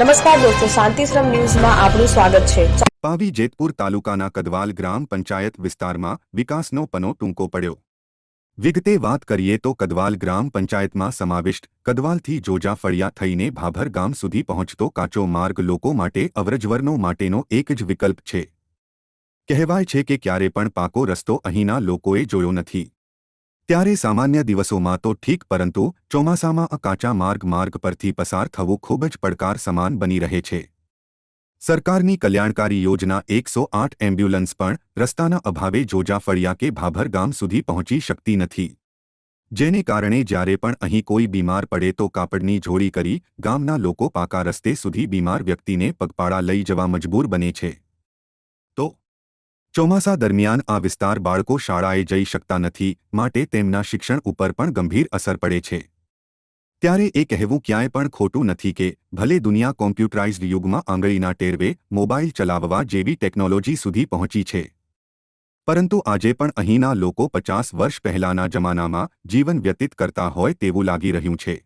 નમસ્કાર દોસ્તો શાંતિશ્રમ ન્યૂઝમાં આપનું સ્વાગત છે. પાવી જેતપુર તાલુકાના કદવાલ ગ્રામ પંચાયત વિસ્તારમાં વિકાસનો પનો ટૂંકો પડ્યો. વિગતે વાત કરીએ તો કદવાલ ગ્રામ પંચાયતમાં સમાવિષ્ટ કદવાલથી જોજા ફળિયા થઈને ભાભર ગામ સુધી પહોંચતો કાચો માર્ગ લોકો માટે અવરજવરનો માટેનો એક જ વિકલ્પ છે. કહેવાય છે કે ક્યારે પણ પાકો રસ્તો અહીંના લોકોએ જોયો નથી. ત્યારે સામાન્ય દિવસોમાં તો ઠીક, પરંતુ ચોમાસામાં આ કાચા માર્ગ માર્ગ પરથી પસાર થવું ખૂબ જ પડકાર સમાન બની રહે છે. સરકારની કલ્યાણકારી યોજના એકસો આઠ એમ્બ્યુલન્સ પણ રસ્તાના અભાવે જોજા ફળિયા કે ભાભર ગામ સુધી પહોંચી શકતી નથી. જેને કારણે જ્યારે પણ અહીં કોઈ બીમાર પડે તો કાપડની જોડી કરી ગામના લોકો પાકા રસ્તે સુધી બીમાર વ્યક્તિને પગપાળા લઈ જવા મજબૂર બને છે. ચોમાસા દરમિયાન આ વિસ્તાર બાળકો શાળાએ જઈ શકતા નથી, માટે તેમના શિક્ષણ ઉપર પણ ગંભીર અસર પડે છે. ત્યારે એ કહેવું ક્યાંય પણ ખોટું નથી કે, ભલે દુનિયા કોમ્પ્યુટરાઇઝ્ડ યુગમાં આંગળીના ટેરવે મોબાઈલ ચલાવવા જેવી ટેકનોલોજી સુધી પહોંચી છે. પરંતુ આજે પણ અહીંના લોકો પચાસ વર્ષ પહેલાના જમાનામાં જીવન વ્યતીત કરતા હોય તેવું લાગી રહ્યું છે.